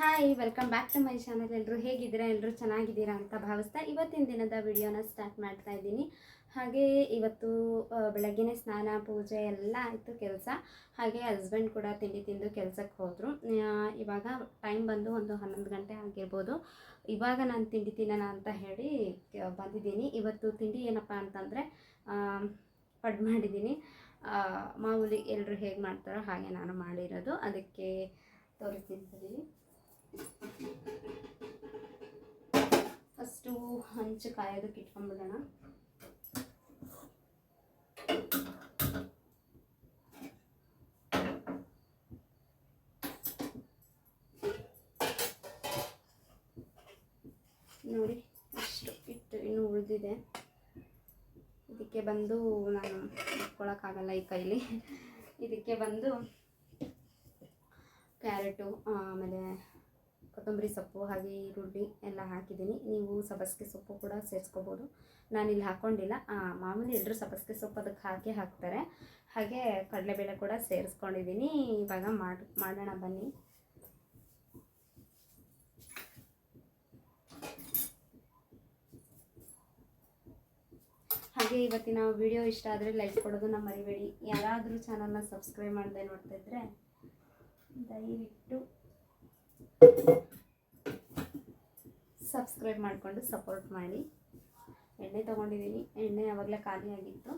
Hi welcome back to my channel ಎಲ್ಲರೂ ಹೇಗಿದ್ದೀರಾ? ಎಲ್ಲರೂ ಚೆನ್ನಾಗಿದ್ದೀರಾ ಅಂತ ಭಾವಿಸ್ತಾ ಇವತ್ತಿನ ದಿನದ ವಿಡಿಯೋನ ಸ್ಟಾರ್ಟ್ ಮಾಡ್ತಾ ಇದ್ದೀನಿ. ಹಾಗೆ ಇವತ್ತು ಬೆಳಗ್ಗೆನೇ ಸ್ನಾನ, ಪೂಜೆ ಎಲ್ಲ ಆಯಿತು, ಕೆಲಸ. ಹಾಗೆ ಹಸ್ಬೆಂಡ್ ಕೂಡ ತಿಂಡಿ ತಿಂದು ಕೆಲಸಕ್ಕೆ ಹೋದರು. ಇವಾಗ ಟೈಮ್ ಬಂದು ಒಂದು ಹನ್ನೊಂದು ಗಂಟೆ ಆಗಿರ್ಬೋದು. ಇವಾಗ ನಾನು ತಿಂಡಿ ತಿನ್ನೋಣ ಅಂತ ಹೇಳಿ ಬಂದಿದ್ದೀನಿ. ಇವತ್ತು ತಿಂಡಿ ಏನಪ್ಪ ಅಂತಂದರೆ ಪಡ್ ಮಾಡಿದ್ದೀನಿ. ಮಾಮೂಲಿ ಎಲ್ಲರೂ ಹೇಗೆ ಮಾಡ್ತಾರೋ ಹಾಗೆ ನಾನು ಮಾಡಿರೋದು. ಅದಕ್ಕೆ ತೋರಿಸ್ತೀನಿ ಸರಿ. ಫಸ್ಟು ಹಂಚು ಕಾಯೋದಕ್ಕೆ ಇಟ್ಕೊಂಡ್ಬಿಡೋಣ ನೋಡಿ ಇಷ್ಟು ಇಟ್ಟು ಇನ್ನೂ ಉಳಿದಿದೆ. ಇದಕ್ಕೆ ಬಂದು ನಾನು ಇಟ್ಕೊಳಕ್ಕಾಗಲ್ಲ ಈ ಕೈಲಿ. ಇದಕ್ಕೆ ಬಂದು ಕ್ಯಾರೆಟು, ಆಮೇಲೆ ಕೊತ್ತಂಬರಿ ಸೊಪ್ಪು, ಹಾಗೆ ಈರುಳ್ಳಿ ಎಲ್ಲ ಹಾಕಿದ್ದೀನಿ. ನೀವು ಸಬಸ್ಗೆ ಸೊಪ್ಪು ಕೂಡ ಸೇರಿಸ್ಕೋಬೋದು. ನಾನಿಲ್ಲಿ ಹಾಕ್ಕೊಂಡಿಲ್ಲ ಮಾಮೂಲಿ ಎಲ್ಲರೂ ಸಬಸ್ಗೆ ಸೊಪ್ಪು ಅದಕ್ಕೆ ಹಾಕಿ ಹಾಕ್ತಾರೆ. ಹಾಗೆ ಕಡಲೆಬೇಳೆ ಕೂಡ ಸೇರಿಸ್ಕೊಂಡಿದ್ದೀನಿ. ಇವಾಗ ಮಾಡಿ, ಮಾಡೋಣ ಬನ್ನಿ. ಹಾಗೆ ಇವತ್ತಿನ ವಿಡಿಯೋ ಇಷ್ಟ ಆದರೆ ಲೈಕ್ ಕೊಡೋದನ್ನ ಮರಿಬೇಡಿ. ಯಾರಾದರೂ ಚಾನಲ್ನ ಸಬ್ಸ್ಕ್ರೈಬ್ ಮಾಡದೆ ನೋಡ್ತಾ ಇದ್ರೆ ದಯವಿಟ್ಟು ಸಬ್ಸ್ಕ್ರೈಬ್ ಮಾಡಿಕೊಂಡು ಸಪೋರ್ಟ್ ಮಾಡಿ. ಎಣ್ಣೆ ತೊಗೊಂಡಿದ್ದೀನಿ. ಎಣ್ಣೆ ಯಾವಾಗಲೇ ಖಾಲಿ ಆಗಿತ್ತು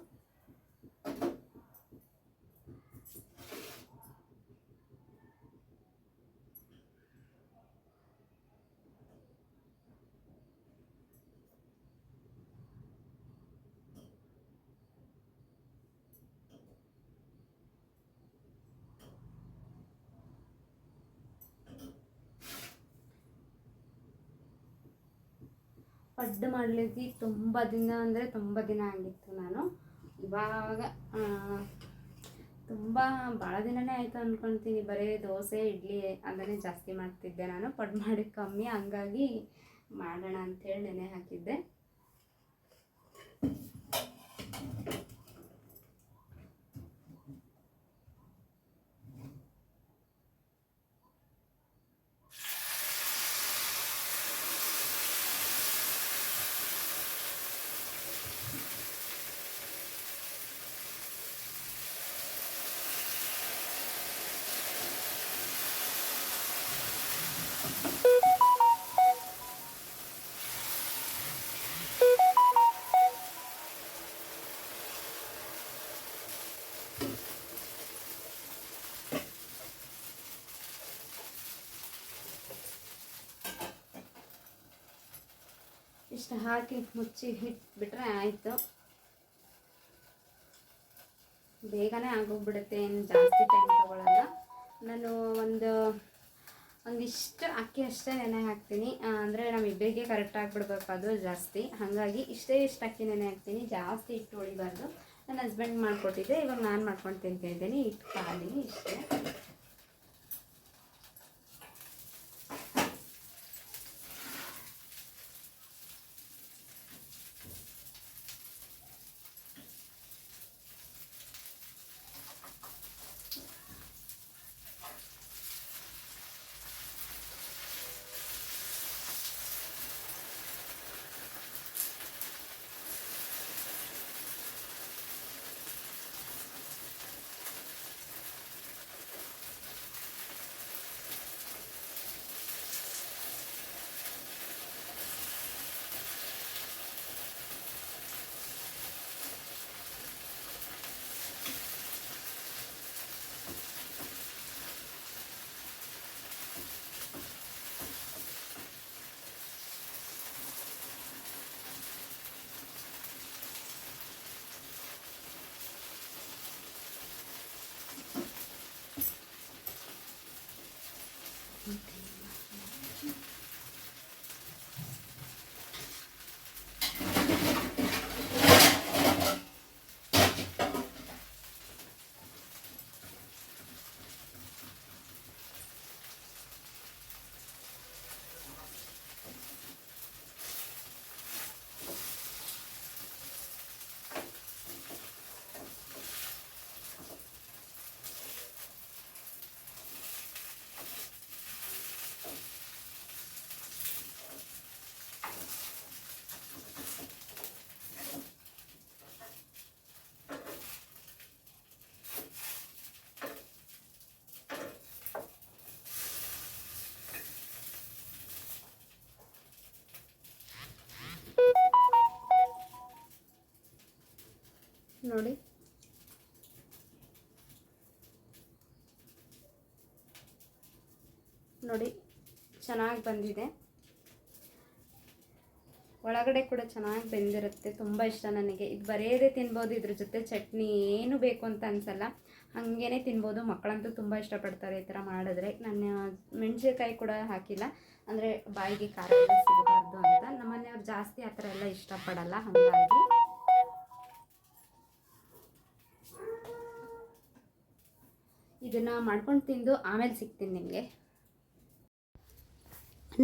ಪಡ್ಡು ಮಾಡಲಿಕ್ಕೆ ತುಂಬ ದಿನ ಅಂದರೆ ತುಂಬ ದಿನ ಆಗಿತ್ತು ನಾನು. ಇವಾಗ ತುಂಬ ಭಾಳ ದಿನನೇ ಆಯಿತು ಅಂದ್ಕೊಳ್ತೀನಿ ಬರೀ ದೋಸೆ, ಇಡ್ಲಿ ಅದನ್ನೇ ಜಾಸ್ತಿ ಮಾಡ್ತಿದ್ದೆ ನಾನು. ಪಡ್ಡು ಮಾಡಿ ಕಮ್ಮಿ, ಹಂಗಾಗಿ ಮಾಡೋಣ ಅಂತೇಳಿ ನೆನೆ ಹಾಕಿದ್ದೆ. ಇಷ್ಟು ಹಾಕಿ ಮುಚ್ಚಿ ಇಟ್ಬಿಟ್ರೆ ಆಯಿತು. ಬೇಗನೆ ಆಗೋಗ್ಬಿಡುತ್ತೆ, ಏನು ಜಾಸ್ತಿ ಟೈಮ್ ತೊಗೊಳಲ್ಲ. ನಾನು ಒಂದು, ಒಂದಿಷ್ಟು ಅಕ್ಕಿ ಅಷ್ಟೇ ನೆನೆ ಹಾಕ್ತೀನಿ. ಅಂದರೆ ನಮ್ಮಿಬ್ಬರಿಗೆ ಕರೆಕ್ಟ್ ಆಗಿಬಿಡ್ಬೇಕು ಅದು ಜಾಸ್ತಿ. ಹಾಗಾಗಿ ಇಷ್ಟೇ ಇಷ್ಟು ಅಕ್ಕಿ ನೆನೆ ಹಾಕ್ತೀನಿ. ಜಾಸ್ತಿ ಇಟ್ಟು ಉಳಿಬಾರ್ದು. ನನ್ನ ಹಸ್ಬೆಂಡ್ ಮಾಡಿಕೊಟ್ಟಿದ್ದೆ, ಇವಾಗ ನಾನು ಮಾಡ್ಕೊಂಡು ತಿಂತಾ ಇದ್ದೀನಿ. ಇಟ್ಟು ಖಾಲಿ ಇಷ್ಟೇ. ನೋಡಿ. ನೋಡಿ, ಚೆನ್ನಾಗಿ ಬಂದಿದೆ. ಒಳಗಡೆ ಕೂಡ ಚೆನ್ನಾಗಿ ಬೆಂದಿರುತ್ತೆ, ತುಂಬ ಇಷ್ಟ ನನಗೆ. ಇದು ಬರೆಯದೇ ತಿನ್ಬೋದು, ಇದ್ರ ಜೊತೆ ಚಟ್ನಿ ಏನು ಬೇಕು ಅಂತ ಅನ್ಸಲ್ಲ. ಹಾಗೇ ತಿನ್ಬೋದು, ಮಕ್ಕಳಂತೂ ತುಂಬ ಇಷ್ಟಪಡ್ತಾರೆ ಈ ಥರ ಮಾಡಿದ್ರೆ. ನಾನು ಮೆಣಸಿನ್ಕಾಯಿ ಕೂಡ ಹಾಕಿಲ್ಲ, ಅಂದರೆ ಬಾಯಿಗೆ ಖಾರ ಸಿಗಬಾರ್ದು ಅಂತ. ನಮ್ಮನೆಯವ್ರು ಜಾಸ್ತಿ ಆ ಥರ ಎಲ್ಲ ಇಷ್ಟಪಡಲ್ಲ, ಹಾಗಾಗಿ. ಇದನ್ನು ಮಾಡ್ಕೊಂಡು ತಿಂದು ಆಮೇಲೆ ಸಿಗ್ತೀನಿ ನಿಮಗೆ.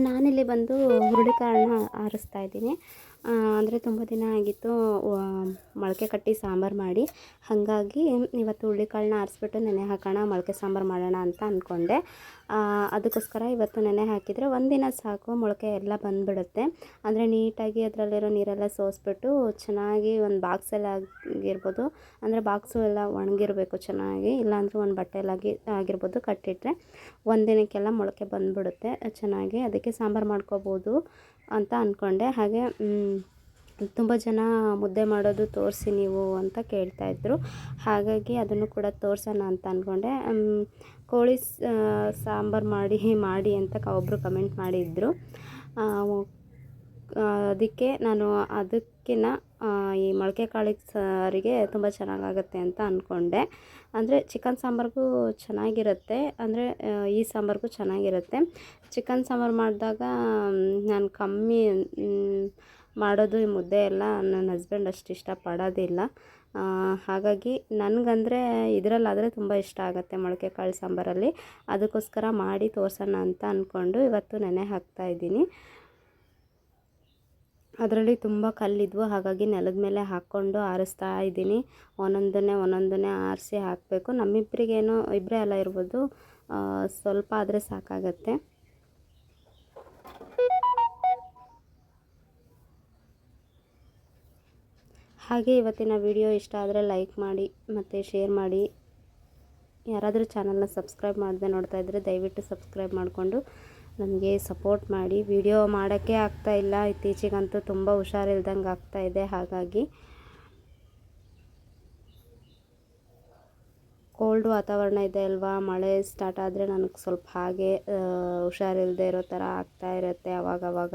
ನಾನಿಲ್ಲಿ ಬಂದು ಹುರುಳಿಕಾಳನ್ನ ಆರಿಸ್ತಾ ಇದ್ದೀನಿ. ಅಂದರೆ ತುಂಬ ದಿನ ಆಗಿತ್ತು ಮೊಳಕೆ ಕಟ್ಟಿ ಸಾಂಬಾರು ಮಾಡಿ. ಹಾಗಾಗಿ ಇವತ್ತು ಹುರುಳಿಕಾಳನ್ನ ಆರಿಸ್ಬಿಟ್ಟು ನೆನೆ ಹಾಕೋಣ, ಮೊಳಕೆ ಸಾಂಬಾರು ಮಾಡೋಣ ಅಂತ ಅಂದ್ಕೊಂಡೆ ಅದಕ್ಕೋಸ್ಕರ ಇವತ್ತು ನೆನೆ ಹಾಕಿದರೆ ಒಂದಿನ ಸಾಕು, ಮೊಳಕೆ ಎಲ್ಲ ಬಂದುಬಿಡುತ್ತೆ. ಅಂದರೆ ನೀಟಾಗಿ ಅದರಲ್ಲಿರೋ ನೀರೆಲ್ಲ ಸೋಸ್ಬಿಟ್ಟು ಚೆನ್ನಾಗಿ ಒಂದು ಬಾಕ್ಸಲ್ಲಿ ಆಗಿರ್ಬೋದು, ಅಂದರೆ ಬಾಕ್ಸು ಎಲ್ಲ ಒಣಗಿರಬೇಕು ಚೆನ್ನಾಗಿ, ಇಲ್ಲಾಂದರೆ ಒಂದು ಬಟ್ಟೆಲಾಗಿ ಆಗಿರ್ಬೋದು ಕಟ್ಟಿಟ್ಟರೆ ಒಂದಿನಕ್ಕೆಲ್ಲ ಮೊಳಕೆ ಬಂದುಬಿಡುತ್ತೆ, ಚೆನ್ನಾಗಿ. ಅದಕ್ಕೆ ಸಾಂಬಾರು ಮಾಡ್ಕೋಬೋದು. ಅಂತ ಅಂದ್ಕೊಂಡೆ ಹಾಗೆ ತುಂಬ ಜನ ಮುದ್ದೆ ಮಾಡೋದು ತೋರಿಸಿ ನೀವು ಅಂತ ಕೇಳ್ತಾಯಿದ್ರು ಹಾಗಾಗಿ ಅದನ್ನು ಕೂಡ ತೋರಿಸೋಣ ಅಂತ ಅಂದ್ಕೊಂಡೆ ಕೋಳಿ ಸಾಂಬಾರು ಮಾಡಿ ಮಾಡಿ ಅಂತ ಒಬ್ಬರು ಕಮೆಂಟ್ ಆ, ಅದಕ್ಕೆ ನಾನು ಅದಕ್ಕಿಂತ ಈ ಮೊಳಕೆ ಕಾಳಿಗೆ ಸಾರಿಗೆ ತುಂಬ ಚೆನ್ನಾಗಾಗತ್ತೆ ಅಂತ ಅಂದ್ಕೊಂಡೆ ಅಂದರೆ ಚಿಕನ್ ಸಾಂಬಾರಿಗೂ ಚೆನ್ನಾಗಿರುತ್ತೆ, ಅಂದರೆ ಈ ಸಾಂಬಾರಿಗೂ ಚೆನ್ನಾಗಿರುತ್ತೆ. ಚಿಕನ್ ಸಾಂಬಾರು ಮಾಡಿದಾಗ, ನಾನು ಕಮ್ಮಿ ಮಾಡೋದು ಈ ಮುದ್ದೆ ಎಲ್ಲ ನನ್ನ ಹಸ್ಬೆಂಡ್ ಅಷ್ಟು ಇಷ್ಟಪಡೋದಿಲ್ಲ. ಹಾಗಾಗಿ ನನಗಂದರೆ ಇದರಲ್ಲಾದರೆ ತುಂಬ ಇಷ್ಟ ಆಗುತ್ತೆ ಮೊಳಕೆ ಕಾಳು ಸಾಂಬಾರಲ್ಲಿ. ಅದಕ್ಕೋಸ್ಕರ ಮಾಡಿ ತೋರಿಸೋಣ ಅಂತ ಅಂದ್ಕೊಂಡು ಇವತ್ತು ನೆನೆ ಹಾಕ್ತಾ ಇದ್ದೀನಿ. ಅದರಲ್ಲಿ ತುಂಬ ಕಲ್ಲಿದ್ವು. ಹಾಗಾಗಿ ನೆಲದ ಮೇಲೆ ಹಾಕ್ಕೊಂಡು ಆರಿಸ್ತಾ ಇದ್ದೀನಿ. ಒಂದೊಂದನ್ನೇ ಒಂದೊಂದನ್ನೇ ಆರಿಸಿ ಹಾಕಬೇಕು. ನಮ್ಮಿಬ್ಬರಿಗೇನು ಇಬ್ಬರೇ ಅಲ್ಲ ಇರ್ಬೋದು. ಸ್ವಲ್ಪ ಆದರೆ ಸಾಕಾಗತ್ತೆ. ಹಾಗೆ ಇವತ್ತಿನ ವಿಡಿಯೋ ಇಷ್ಟ ಆದರೆ ಲೈಕ್ ಮಾಡಿ ಮತ್ತು ಶೇರ್ ಮಾಡಿ. ಯಾರಾದರೂ ಚಾನಲ್ನ ಸಬ್ಸ್ಕ್ರೈಬ್ ಮಾಡದೆ ನೋಡ್ತಾ ಇದ್ದರೆ ದಯವಿಟ್ಟು ಸಬ್ಸ್ಕ್ರೈಬ್ ಮಾಡಿಕೊಂಡು ನನಗೆ ಸಪೋರ್ಟ್ ಮಾಡಿ. ವಿಡಿಯೋ ಮಾಡೋಕ್ಕೆ ಇಲ್ಲ. ಇತ್ತೀಚೆಗಂತೂ ತುಂಬ ಹುಷಾರಿಲ್ದಂಗೆ ಇದೆ. ಹಾಗಾಗಿ ಕೋಲ್ಡ್ ವಾತಾವರಣ ಇದೆ ಅಲ್ವಾ? ಮಳೆ ಸ್ಟಾರ್ಟ್ ಆದರೆ ನನಗೆ ಸ್ವಲ್ಪ ಹಾಗೆ ಹುಷಾರಿಲ್ಲದೆ ಇರೋ ಥರ ಆಗ್ತಾ ಇರುತ್ತೆ ಅವಾಗವಾಗ.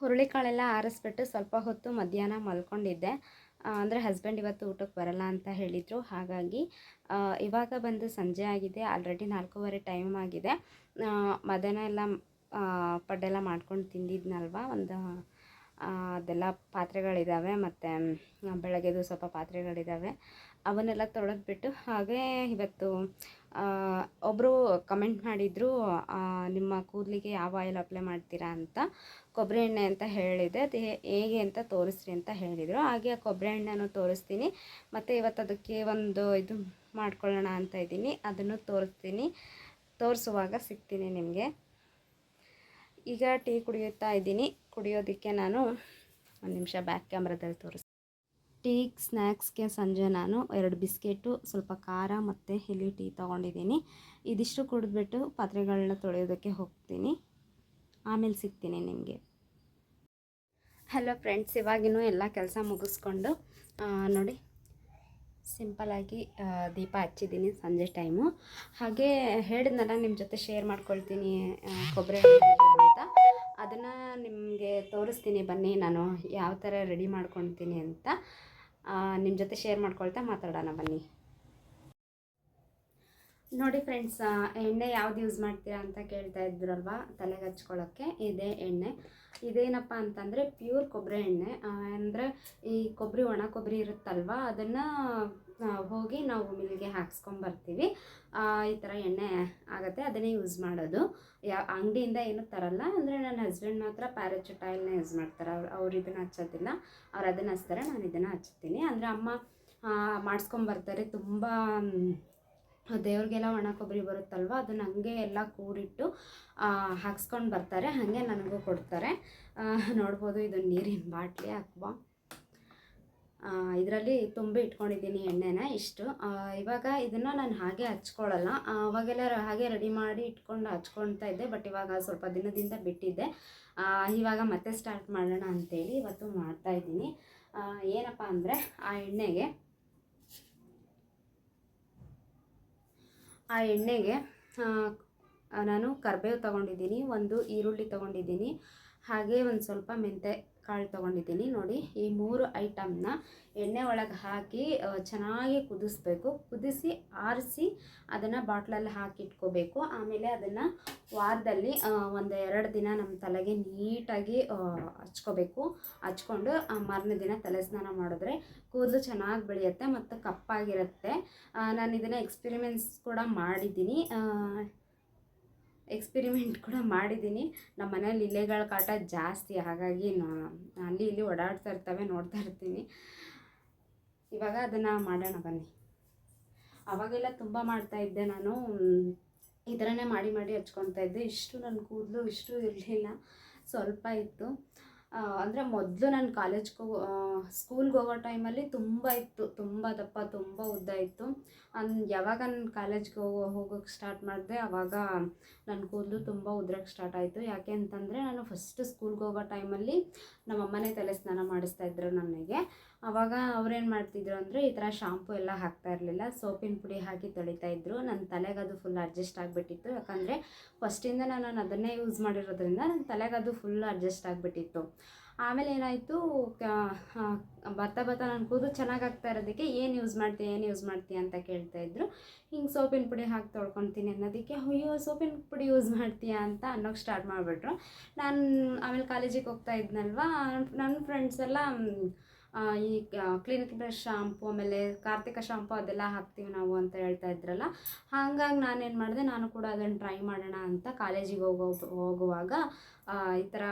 ಹುರುಳಿಕಾಳೆಲ್ಲ ಆರಿಸ್ಬಿಟ್ಟು ಸ್ವಲ್ಪ ಹೊತ್ತು ಮಧ್ಯಾಹ್ನ ಮಲ್ಕೊಂಡಿದ್ದೆ. ಅಂದರೆ ಹಸ್ಬೆಂಡ್ ಇವತ್ತು ಊಟಕ್ಕೆ ಬರಲ್ಲ ಅಂತ ಹೇಳಿದರು. ಹಾಗಾಗಿ ಇವಾಗ ಬಂದು ಸಂಜೆ ಆಗಿದೆ. ಆಲ್ರೆಡಿ ನಾಲ್ಕೂವರೆ ಟೈಮ್ ಆಗಿದೆ. ಮಧ್ಯಾಹ್ನ ಎಲ್ಲ ಪಡ್ಡೆಲ್ಲ ಮಾಡ್ಕೊಂಡು ತಿಂದಿದ್ನಲ್ವ? ಒಂದು ಅದೆಲ್ಲ ಪಾತ್ರೆಗಳಿದ್ದಾವೆ ಮತ್ತು, ಬೆಳಗ್ಗೆದು ಸ್ವಲ್ಪ ಪಾತ್ರೆಗಳಿದ್ದಾವೆ ಅವನ್ನೆಲ್ಲ ತೊಳೆದ್ಬಿಟ್ಟು, ಹಾಗೇ ಇವತ್ತು ಒಬ್ಬರು ಕಮೆಂಟ್ ಮಾಡಿದರು ನಿಮ್ಮ ಕೂದಲಿಗೆ ಯಾವ ಆಯಿಲ್ ಅಪ್ಲೈ ಮಾಡ್ತೀರಾ ಅಂತ ಕೊಬ್ಬರಿ ಎಣ್ಣೆ ಅಂತ ಹೇಳಿದೆ. ಅದು ಹೇಗೆ ಅಂತ ತೋರಿಸ್ರಿ ಅಂತ ಹೇಳಿದರು. ಹಾಗೆ ಆ ಕೊಬ್ಬರಿ ಎಣ್ಣೆನೂ ತೋರಿಸ್ತೀನಿ. ಮತ್ತು ಇವತ್ತು ಅದಕ್ಕೆ ಒಂದು ಇದು ಮಾಡ್ಕೊಳ್ಳೋಣ ಅಂತ ಇದ್ದೀನಿ. ಅದನ್ನು ತೋರಿಸ್ತೀನಿ. ತೋರಿಸುವಾಗ ಸಿಗ್ತೀನಿ ನಿಮಗೆ. ಈಗ ಟೀ ಕುಡಿಯುತ್ತಾ ಇದ್ದೀನಿ. ಕುಡಿಯೋದಕ್ಕೆ ನಾನು ಒಂದು ನಿಮಿಷ ಬ್ಯಾಕ್ ಕ್ಯಾಮ್ರಾದಲ್ಲಿ ತೋರಿಸ್ ಟೀ ಸ್ನ್ಯಾಕ್ಸ್ಗೆ ಸಂಜೆ ನಾನು ಎರಡು ಬಿಸ್ಕೆಟು, ಸ್ವಲ್ಪ ಖಾರ ಮತ್ತು ಇಲ್ಲಿ ಟೀ ತೊಗೊಂಡಿದ್ದೀನಿ. ಇದಿಷ್ಟು ಕುಡಿದ್ಬಿಟ್ಟು ಪಾತ್ರೆಗಳನ್ನ ತೊಳೆಯೋದಕ್ಕೆ ಹೋಗ್ತೀನಿ. ಆಮೇಲೆ ಸಿಗ್ತೀನಿ ನಿಮಗೆ. ಹಲೋ ಫ್ರೆಂಡ್ಸ್ ಇವಾಗಿನೂ ಎಲ್ಲ ಕೆಲಸ ಮುಗಿಸ್ಕೊಂಡು ನೋಡಿ ಸಿಂಪಲಾಗಿ ದೀಪ ಹಚ್ಚಿದ್ದೀನಿ ಸಂಜೆ ಟೈಮು. ಹಾಗೆ ಹೇಳಿದ್ನಲ್ಲ ನಿಮ್ಮ ಜೊತೆ ಶೇರ್ ಮಾಡ್ಕೊಳ್ತೀನಿ ಕೊಬ್ಬರಿ ಅಂತ. ಅದನ್ನು ನಿಮಗೆ ತೋರಿಸ್ತೀನಿ ಬನ್ನಿ, ನಾನು ಯಾವ ಥರ ರೆಡಿ ಮಾಡ್ಕೊಳ್ತೀನಿ ಅಂತ. ನಿಮ್ಮ ಜೊತೆ ಶೇರ್ ಮಾಡ್ಕೊಳ್ತಾ ಮಾತಾಡೋಣ ಬನ್ನಿ. ನೋಡಿ ಫ್ರೆಂಡ್ಸ್ ಎಣ್ಣೆ ಯಾವ್ದು ಯೂಸ್ ಮಾಡ್ತೀರಾ ಅಂತ ಕೇಳ್ತಾ ಇದ್ರಲ್ವಾ? ತಲೆಗೆ ಹಚ್ಕೊಳ್ಳೋಕ್ಕೆ ಇದೇ ಎಣ್ಣೆ. ಇದೇನಪ್ಪ ಅಂತಂದರೆ ಪ್ಯೂರ್ ಕೊಬ್ಬರಿ ಎಣ್ಣೆ. ಅಂದರೆ ಈ ಕೊಬ್ಬರಿ ಒಣ ಕೊಬ್ಬರಿ ಇರುತ್ತಲ್ವ, ಅದನ್ನು ಹೋಗಿ ನಾವು ಮಿಲ್ಗೆ ಹಾಕ್ಸ್ಕೊಂಬರ್ತೀವಿ. ಈ ಥರ ಎಣ್ಣೆ ಆಗುತ್ತೆ, ಅದನ್ನೇ ಯೂಸ್ ಮಾಡೋದು. ಯಾ, ಅಂಗಡಿಯಿಂದ ಏನೂ ತರಲ್ಲ, ಅಂದರೆ ನನ್ನ ಹಸ್ಬೆಂಡ್ ಮಾತ್ರ ಪ್ಯಾರಾಚೂಟ್ ಆಯಿಲ್ನ ಯೂಸ್ ಮಾಡ್ತಾರೆ. ಅವ್ರು ಅವ್ರು ಇದನ್ನು ಹಚ್ಚೋದಿಲ್ಲ. ಅವ್ರು ಅದನ್ನು ಹಚ್ತಾರೆ, ನಾನು ಇದನ್ನು ಹಚ್ತೀನಿ ಅಂದರೆ ಅಮ್ಮ ಮಾಡಿಸ್ಕೊಂಬರ್ತಾರೆ. ತುಂಬ ದೇವ್ರಿಗೆಲ್ಲ ಒಣ ಕೊಬ್ಬರಿ ಬರುತ್ತಲ್ವ, ಅದನ್ನ ಹಂಗೆ ಎಲ್ಲ ಕೂಡಿಟ್ಟು ಹಾಕ್ಸ್ಕೊಂಡು ಬರ್ತಾರೆ. ಹಾಗೆ ನನಗೂ ಕೊಡ್ತಾರೆ. ನೋಡ್ಬೋದು, ಇದು ನೀರಿನ ಬಾಟ್ಲಿ ಹಾಕ್ಬಾ ಇದರಲ್ಲಿ ತುಂಬಿ ಇಟ್ಕೊಂಡಿದ್ದೀನಿ ಎಣ್ಣೆನ ಇಷ್ಟು. ಇವಾಗ ಇದನ್ನು ನಾನು ಹಾಗೆ ಹಚ್ಕೊಳ್ಳಲ್ಲ. ಅವಾಗೆಲ್ಲ ಹಾಗೆ ರೆಡಿ ಮಾಡಿ ಇಟ್ಕೊಂಡು ಹಚ್ಕೊಳ್ತಾ ಇದ್ದೆ ಬಟ್ ಇವಾಗ ಸ್ವಲ್ಪ ದಿನದಿಂದ ಬಿಟ್ಟಿದ್ದೆ. ಇವಾಗ ಮತ್ತೆ ಸ್ಟಾರ್ಟ್ ಮಾಡೋಣ ಅಂತೇಳಿ ಇವತ್ತು ಮಾಡ್ತಾ ಆ, ಏನಪ್ಪ ಅಂದರೆ ಆ ಎಣ್ಣೆಗೆ ಆ ಎಣ್ಣೆಗೆ ನಾನು ಕರಿಬೇವು ತೊಗೊಂಡಿದ್ದೀನಿ ಒಂದು ಈರುಳ್ಳಿ ತೊಗೊಂಡಿದ್ದೀನಿ ಹಾಗೆ ಒಂದು ಸ್ವಲ್ಪ ಮೆಂತೆ ಕಾಳು ತೊಗೊಂಡಿದ್ದೀನಿ ನೋಡಿ. ಈ ಮೂರು ಐಟಮ್ನ ಎಣ್ಣೆ ಒಳಗೆ ಹಾಕಿ ಚೆನ್ನಾಗಿ ಕುದಿಸ್ಬೇಕು. ಕುದಿಸಿ ಆರಿಸಿ ಅದನ್ನು ಬಾಟ್ಲಲ್ಲಿ ಹಾಕಿ ಇಟ್ಕೋಬೇಕು. ಆಮೇಲೆ ಅದನ್ನು ವಾರದಲ್ಲಿ ಒಂದು ಎರಡು ದಿನ ನಮ್ಮ ತಲೆಗೆ ನೀಟಾಗಿ ಹಚ್ಕೋಬೇಕು. ಹಚ್ಕೊಂಡು ಮಾರನೇ ದಿನ ತಲೆ ಸ್ನಾನ ಮಾಡಿದ್ರೆ ಕೂದಲು ಚೆನ್ನಾಗಿ ಬೆಳೆಯುತ್ತೆ ಮತ್ತು ಕಪ್ಪಾಗಿರುತ್ತೆ. ನಾನು ಇದನ್ನು ಎಕ್ಸ್ಪಿರಿಮೆಂಟ್ಸ್ ಕೂಡ ಮಾಡಿದ್ದೀನಿ. ಎಕ್ಸ್ಪೆರಿಮೆಂಟ್ ಕೂಡ ಮಾಡಿದ್ದೀನಿ ನಮ್ಮ ಮನೇಲಿ ಇಲೆಗಳ ಕಾಟ ಜಾಸ್ತಿ. ಹಾಗಾಗಿ ಅಲ್ಲಿ ಇಲ್ಲಿ ಓಡಾಡ್ತಾ ಇರ್ತವೆ, ನೋಡ್ತಾ ಇರ್ತೀನಿ. ಇವಾಗ ಅದನ್ನು ಮಾಡೋಣ ಬನ್ನಿ. ಅವಾಗೆಲ್ಲ ತುಂಬ ಮಾಡ್ತಾ ಇದ್ದೆ ನಾನು. ಈ ಥರನೇ ಮಾಡಿ ಮಾಡಿ ಹಚ್ಕೊತಾ ಇದ್ದೆ. ಇಷ್ಟು ನನ್ನ ಕೂದಲು, ಇಷ್ಟು ಇರಲಿಲ್ಲ. ಸ್ವಲ್ಪ ಇತ್ತು. ಅಂದರೆ ಮೊದಲು ನಾನು ಕಾಲೇಜ್ಗೆ ಸ್ಕೂಲ್ಗೆ ಹೋಗೋ ಟೈಮಲ್ಲಿ ತುಂಬ ಇತ್ತು, ತುಂಬ ದಪ್ಪ, ತುಂಬ ಉದ್ದ ಇತ್ತು. ಅನ್ ಯಾವಾಗ ನಾನು ಕಾಲೇಜ್ಗೆ ಹೋಗೋ ಹೋಗೋಕ್ಕೆ ಸ್ಟಾರ್ಟ್ ಮಾಡಿದೆ ಆವಾಗ ನನ್ನ ಕೂದಲು ತುಂಬ ಉದ್ರಕ್ಕೆ ಸ್ಟಾರ್ಟ್ ಆಯಿತು. ಯಾಕೆ ಅಂತಂದರೆ, ನಾನು ಫಸ್ಟ್ ಸ್ಕೂಲ್ಗೆ ಹೋಗೋ ಟೈಮಲ್ಲಿ ನಮ್ಮ ಅಮ್ಮನೇ ತಲೆ ಸ್ನಾನ ಮಾಡಿಸ್ತಾ ಇದ್ರು ನನಗೆ. ಆವಾಗ ಅವ್ರೇನು ಮಾಡ್ತಿದ್ರು ಅಂದರೆ ಈ ಥರ ಶಾಂಪು ಎಲ್ಲ ಹಾಕ್ತಾ ಇರಲಿಲ್ಲ. ಸೋಪಿನ ಪುಡಿ ಹಾಕಿ ತೊಳಿತಾ ಇದ್ರು. ನನ್ನ ತಲೆಗೆ ಅದು ಫುಲ್ ಅಡ್ಜಸ್ಟ್ ಆಗಿಬಿಟ್ಟಿತ್ತು. ಯಾಕಂದರೆ ಫಸ್ಟಿಂದ ನಾನು ಅದನ್ನೇ ಯೂಸ್ ಮಾಡಿರೋದ್ರಿಂದ ನನ್ನ ತಲೆಗೆ ಅದು ಫುಲ್ ಅಡ್ಜಸ್ಟ್ ಆಗಿಬಿಟ್ಟಿತ್ತು. ಆಮೇಲೆ ಏನಾಯಿತು ಬರ್ತಾ ಬರ್ತಾ ನನ್ನ ಕೂದಲು ಚೆನ್ನಾಗಿ ಆಗ್ತಾ ಇರೋದಕ್ಕೆ ಏನು ಯೂಸ್ ಮಾಡ್ತೀಯ ಏನು ಯೂಸ್ ಮಾಡ್ತೀಯ ಅಂತ ಕೇಳ್ತಾ ಇದ್ದರು ಹಿಂಗೆ ಸೋಪಿನ ಪುಡಿ ಹಾಕಿ ತೊಳ್ಕೊತೀನಿ ಅನ್ನೋದಕ್ಕೆ ಅಯ್ಯೋ, ಸೋಪಿನ ಪುಡಿ ಯೂಸ್ ಮಾಡ್ತೀಯಾ ಅಂತ ಅನ್ನೋಕ್ಕೆ ಸ್ಟಾರ್ಟ್ ಮಾಡಿಬಿಟ್ರು. ನಾನು ಆಮೇಲೆ ಕಾಲೇಜಿಗೆ ಹೋಗ್ತಾ ಇದ್ನಲ್ವಾ ನನ್ನ ಫ್ರೆಂಡ್ಸ್ ಎಲ್ಲ ಈ ಕ್ಲಿನಿಕ್ ಬ್ರಷ್ ಶಾಂಪು ಆಮೇಲೆ ಕಾರ್ತಿಕ ಶಾಂಪು ಅದೆಲ್ಲ ಹಾಕ್ತೀವಿ ನಾವು ಅಂತ ಹೇಳ್ತಾ ಇದ್ರಲ್ಲ. ಹಾಗಾಗಿ ನಾನೇನು ಮಾಡಿದೆ, ನಾನು ಕೂಡ ಅದನ್ನು ಟ್ರೈ ಮಾಡೋಣ ಅಂತ ಕಾಲೇಜಿಗೆ ಹೋಗೋ, ಹೋಗುವಾಗ ಈ ಥರ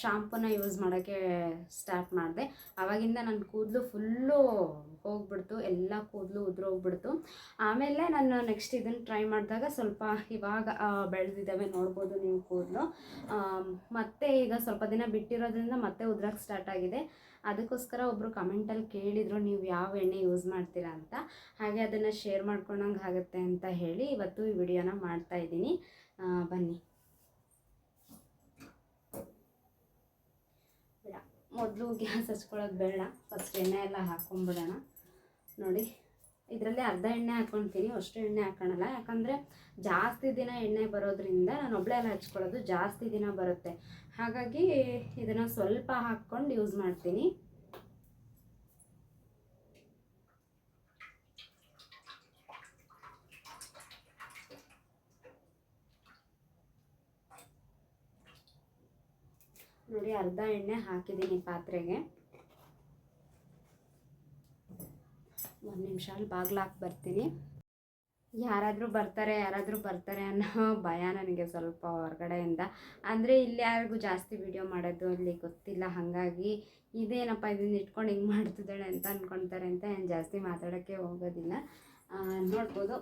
ಶಾಂಪೂನ ಯೂಸ್ ಮಾಡೋಕ್ಕೆ ಸ್ಟಾರ್ಟ್ ಮಾಡಿದೆ. ಆವಾಗಿಂದ ನನ್ನ ಕೂದಲು ಫುಲ್ಲು ಹೋಗ್ಬಿಡ್ತು, ಎಲ್ಲ ಕೂದಲು ಉದುರೋಗ್ಬಿಡ್ತು ಆಮೇಲೆ ನಾನು ನೆಕ್ಸ್ಟ್ ಇದನ್ನು ಟ್ರೈ ಮಾಡಿದಾಗ ಸ್ವಲ್ಪ ಇವಾಗ ಬೆಳೆದಿದ್ದಾವೆ ನೋಡ್ಬೋದು ನೀವು ಕೂದಲು. ಮತ್ತೆ ಈಗ ಸ್ವಲ್ಪ ದಿನ ಬಿಟ್ಟಿರೋದ್ರಿಂದ ಮತ್ತೆ ಉದ್ರಕ್ಕೆ ಸ್ಟಾರ್ಟ್ ಆಗಿದೆ. ಅದಕ್ಕೋಸ್ಕರ ಒಬ್ಬರು ಕಮೆಂಟಲ್ಲಿ ಕೇಳಿದರು, ನೀವು ಯಾವ ಎಣ್ಣೆ ಯೂಸ್ ಮಾಡ್ತೀರಾ ಅಂತ? ಹಾಗೆ ಅದನ್ನು ಶೇರ್ ಮಾಡ್ಕೊಂಡಂಗೆ ಆಗುತ್ತೆ ಅಂತ ಹೇಳಿ ಇವತ್ತು ಈ ವಿಡಿಯೋನ ಮಾಡ್ತಾ ಇದ್ದೀನಿ. ಬನ್ನಿ. ಮೊದಲು ಗ್ಯಾಸ್ ಹಚ್ಕೊಳ್ಳೋದು ಬೇಡ. ಫಸ್ಟ್ ಎಣ್ಣೆ ಎಲ್ಲ ಹಾಕ್ಕೊಂಬಿಡೋಣ ನೋಡಿ, ಇದರಲ್ಲಿ ಅರ್ಧ ಎಣ್ಣೆ ಹಾಕ್ಕೊಳ್ತೀನಿ ಅಷ್ಟು ಎಣ್ಣೆ ಹಾಕೋಣಲ್ಲ. ಯಾಕಂದರೆ ಜಾಸ್ತಿ ದಿನ ಎಣ್ಣೆ ಬರೋದ್ರಿಂದ ನಾನು ಒಬ್ಳೆಲ್ಲ ಹಚ್ಕೊಳ್ಳೋದು ಜಾಸ್ತಿ ದಿನ ಬರುತ್ತೆ. ಹಾಗಾಗಿ ಇದನ್ನು ಸ್ವಲ್ಪ ಹಾಕ್ಕೊಂಡು ಯೂಸ್ ಮಾಡ್ತೀನಿ. ನೋಡಿ, ಅರ್ಧ ಎಣ್ಣೆ ಹಾಕಿದ್ದೀನಿ ಪಾತ್ರೆಗೆ. ಒಂದು ನಿಮಿಷ ಅಲ್ಲಿ ಬಾಗ್ಲ ಹಾಕಿ ಬರ್ತೀನಿ. ಯಾರಾದರೂ ಬರ್ತಾರೆ ಯಾರಾದರೂ ಬರ್ತಾರೆ ಅನ್ನೋ ಭಯ ನನಗೆ ಸ್ವಲ್ಪ ಹೊರಗಡೆಯಿಂದ. ಅಂದರೆ ಇಲ್ಲಿ ಯಾರಿಗೂ ಜಾಸ್ತಿ ವಿಡಿಯೋ ಮಾಡೋದು ಅಲ್ಲಿ ಗೊತ್ತಿಲ್ಲ. ಹಾಗಾಗಿ ಇದೇನಪ್ಪ ಇದನ್ನ ಇಟ್ಕೊಂಡು ಹಿಂಗೆ ಮಾಡ್ತಿದ್ದಾಳೆ ಅಂತ ಅಂದ್ಕೊಳ್ತಾರೆ ಅಂತ ನಾನು ಜಾಸ್ತಿ ಮಾತಾಡೋಕ್ಕೆ ಹೋಗೋದಿಲ್ಲ. ನೋಡ್ಬೋದು.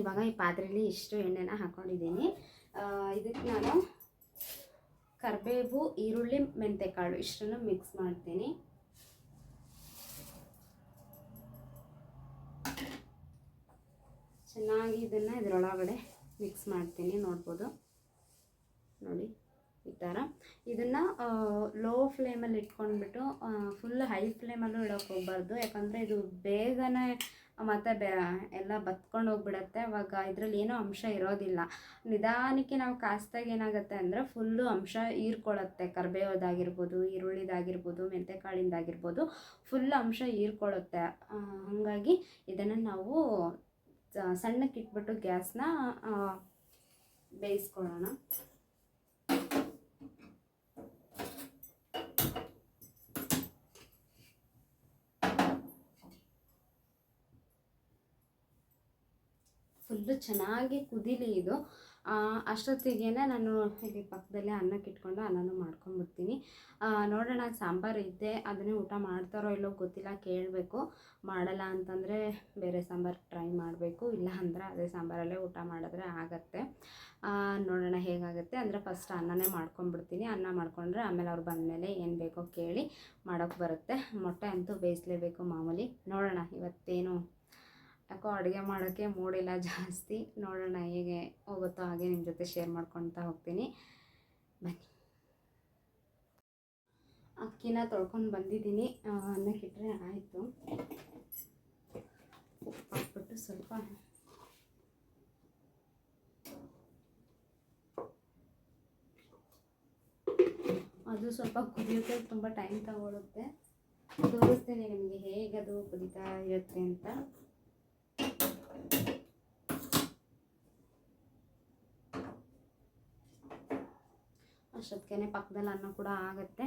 ಇವಾಗ ಈ ಪಾತ್ರೆಯಲ್ಲಿ ಇಷ್ಟು ಎಣ್ಣೆನ ಹಾಕ್ಕೊಂಡಿದ್ದೀನಿ ಇದಕ್ಕೆ ನಾನು ಕರಿಬೇವು, ಈರುಳ್ಳಿ, ಮೆಂತೆಕಾಳು ಇಷ್ಟನ್ನು ಮಿಕ್ಸ್ ಮಾಡ್ತೀನಿ. ಚೆನ್ನಾಗಿ ಇದನ್ನು ಇದರೊಳಗಡೆ ಮಿಕ್ಸ್ ಮಾಡ್ತೀನಿ, ನೋಡ್ಬೋದು. ನೋಡಿ, ಈ ಥರ ಇದನ್ನು ಲೋ ಫ್ಲೇಮಲ್ಲಿ ಇಟ್ಕೊಂಡ್ಬಿಟ್ಟು ಫುಲ್ ಹೈ ಫ್ಲೇಮಲ್ಲೂ ಇಡೋಕ್ಕೆ ಹೋಗ್ಬಾರ್ದು. ಯಾಕಂದರೆ ಇದು ಬೇಗನೆ, ಮತ್ತು ಬೆ, ಎಲ್ಲ ಬತ್ಕೊಂಡು ಹೋಗ್ಬಿಡತ್ತೆ. ಅವಾಗ ಇದರಲ್ಲಿ ಏನೂ ಅಂಶ ಇರೋದಿಲ್ಲ. ನಿಧಾನಕ್ಕೆ ನಾವು ಕಾಸ್ದಾಗ ಏನಾಗುತ್ತೆ ಅಂದರೆ ಫುಲ್ಲು ಅಂಶ ಹೀರ್ಕೊಳ್ಳುತ್ತೆ. ಕರ್ಬೇವದಾಗಿರ್ಬೋದು, ಈರುಳ್ಳಿದಾಗಿರ್ಬೋದು, ಮೆಂತೆಕಾಳಿಂದಾಗಿರ್ಬೋದು. ಫುಲ್ ಅಂಶ ಹೀರ್ಕೊಳ್ಳುತ್ತೆ. ಹಾಗಾಗಿ ಇದನ್ನು ನಾವು ಸಣ್ಣಕ್ಕೆ ಇಟ್ಬಿಟ್ಟು ಗ್ಯಾಸ್ನ ಬೇಯಿಸ್ಕೊಳ್ಳೋಣ. ಫುಲ್ಲು ಚೆನ್ನಾಗಿ ಕುದೀಲಿ ಇದು. ಅಷ್ಟೊತ್ತಿಗೆ ನಾನು ಇಲ್ಲಿ ಪಕ್ಕದಲ್ಲೇ ಅನ್ನಕ್ಕೆ ಇಟ್ಕೊಂಡು ಅನ್ನನೂ ಮಾಡ್ಕೊಂಡ್ಬಿಡ್ತೀನಿ ನೋಡೋಣ, ಸಾಂಬಾರು ಇದ್ದೆ ಅದನ್ನೇ ಊಟ ಮಾಡ್ತಾರೋ ಇಲ್ಲೋ ಗೊತ್ತಿಲ್ಲ, ಕೇಳಬೇಕು. ಮಾಡಲ್ಲ ಅಂತಂದರೆ ಬೇರೆ ಸಾಂಬಾರು ಟ್ರೈ ಮಾಡಬೇಕು. ಇಲ್ಲ ಅಂದರೆ ಅದೇ ಸಾಂಬಾರಲ್ಲೇ ಊಟ ಮಾಡಿದ್ರೆ ಆಗತ್ತೆ. ನೋಡೋಣ ಹೇಗಾಗುತ್ತೆ. ಅಂದರೆ ಫಸ್ಟ್ ಅನ್ನನೇ ಮಾಡ್ಕೊಂಡ್ಬಿಡ್ತೀನಿ ಅನ್ನ ಮಾಡ್ಕೊಂಡ್ರೆ ಆಮೇಲೆ ಅವ್ರು ಬಂದಮೇಲೆ ಏನು ಬೇಕೋ ಕೇಳಿ ಮಾಡೋಕ್ಕೆ ಬರುತ್ತೆ. ಮೊಟ್ಟೆ ಅಂತೂ ಬೇಯಿಸಲೇಬೇಕು ಮಾಮೂಲಿ. ನೋಡೋಣ ಇವತ್ತೇನು ಯಾಕೋ ಅಡುಗೆ ಮಾಡೋಕ್ಕೆ ಮೂಡಿಲ್ಲ ಜಾಸ್ತಿ. ನೋಡೋಣ ಹೇಗೆ ಹೋಗುತ್ತೋ ಹಾಗೆ ನಿಮ್ಮ ಜೊತೆ ಶೇರ್ ಮಾಡ್ಕೊತಾ ಹೋಗ್ತೀನಿ. ಬನ್ನಿ ಅಕ್ಕಿನ ತೊಳ್ಕೊಂಡು ಬಂದಿದ್ದೀನಿ. ಅನ್ನಕ್ಕಿಟ್ರೆ ಆಯಿತು. ಹಾಕ್ಬಿಟ್ಟು ಸ್ವಲ್ಪ ಅದು ಸ್ವಲ್ಪ ಕುದಿಯೋಕ್ಕೆ ತುಂಬ ಟೈಮ್ ತಗೊಳುತ್ತೆ. ತೋರಿಸ್ತೇನೆ ನಿಮಗೆ ಹೇಗೆ ಅದು ಕುದೀತಾ ಇರುತ್ತೆ ಅಂತ. ಅಷ್ಟೊತ್ತಿಗೆ ಪಕ್ಕದಲ್ಲಿ ಅನ್ನ ಕೂಡ ಆಗುತ್ತೆ.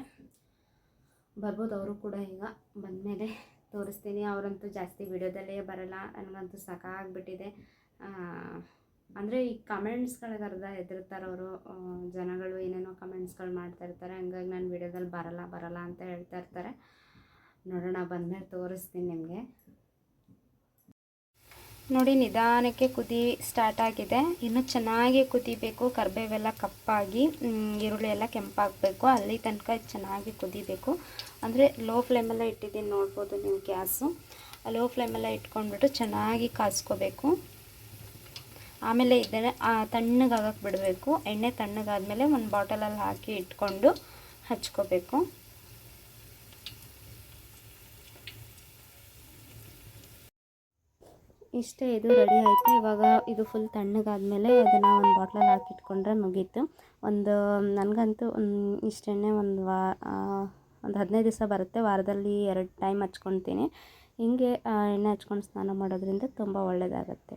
ಬರ್ಬೋದು ಅವರು ಕೂಡ ಈಗ ಬಂದಮೇಲೆ ತೋರಿಸ್ತೀನಿ. ಅವರಂತೂ ಜಾಸ್ತಿ ವಿಡಿಯೋದಲ್ಲೇ ಬರಲ್ಲ. ನನಗಂತೂ ಸಾಕಾಗ್ಬಿಟ್ಟಿದೆ. ಅಂದರೆ ಈ ಕಮೆಂಟ್ಸ್ಗಳಿಗೆ ಅರ್ಧ ಹೆದರ್ತಾರೆ ಅವರು. ಜನಗಳು ಏನೇನೋ ಕಮೆಂಟ್ಸ್ಗಳು ಮಾಡ್ತಾ ಇರ್ತಾರೆ. ಹಂಗಾಗಿ ನಾನು ವಿಡಿಯೋದಲ್ಲಿ ಬರಲ್ಲ ಬರಲ್ಲ ಅಂತ ಹೇಳ್ತಾ ಇರ್ತಾರೆ. ನೋಡೋಣ, ಬಂದಮೇಲೆ ತೋರಿಸ್ತೀನಿ ನಿಮಗೆ. ನೋಡಿ, ನಿಧಾನಕ್ಕೆ ಕುದಿ ಸ್ಟಾರ್ಟ್ ಆಗಿದೆ. ಇನ್ನು ಚೆನ್ನಾಗಿ ಕುದಿಬೇಕು. ಕರಿಬೇವೆಲ್ಲ ಕಪ್ಪಾಗಿ ಈರುಳ್ಳಿ ಎಲ್ಲ ಕೆಂಪಾಗಬೇಕು. ಅಲ್ಲಿ ತನಕ ಚೆನ್ನಾಗಿ ಕುದಿಬೇಕು. ಅಂದರೆ ಲೋ ಫ್ಲೇಮೆಲ್ಲ ಇಟ್ಟಿದ್ದೀನಿ ನೋಡ್ಬೋದು ನೀವು ಗ್ಯಾಸು. ಲೋ ಫ್ಲೇಮೆಲ್ಲ ಇಟ್ಕೊಂಡ್ಬಿಟ್ಟು ಚೆನ್ನಾಗಿ ಕಾಸ್ಕೋಬೇಕು. ಆಮೇಲೆ ಇದನ್ನು ತಣ್ಣಗಾಗಕ್ಕೆ ಬಿಡಬೇಕು. ಎಣ್ಣೆ ತಣ್ಣಗಾದಮೇಲೆ ಒಂದು ಬಾಟಲಲ್ಲಿ ಹಾಕಿ ಇಟ್ಕೊಂಡು ಹಚ್ಕೋಬೇಕು. ಇಷ್ಟೇ, ಇದು ರೆಡಿ ಆಯಿತು. ಇವಾಗ ಇದು ಫುಲ್ ತಣ್ಣಗಾದಮೇಲೆ ಅದನ್ನು ಒಂದು ಬಾಟ್ಲಲ್ಲಿ ಹಾಕಿಟ್ಕೊಂಡ್ರೆ ಮುಗೀತು. ಒಂದು, ನನಗಂತೂ ಇಷ್ಟೆಣ್ಣೆ ಒಂದು ವಾ ಒಂದು ಹದಿನೈದು ದಿವಸ ಬರುತ್ತೆ. ವಾರದಲ್ಲಿ ಎರಡು ಟೈಮ್ ಹಚ್ಕೊತೀನಿ. ಹಿಂಗೆ ಎಣ್ಣೆ ಹಚ್ಕೊಂಡು ಸ್ನಾನ ಮಾಡೋದ್ರಿಂದ ತುಂಬ ಒಳ್ಳೆಯದಾಗತ್ತೆ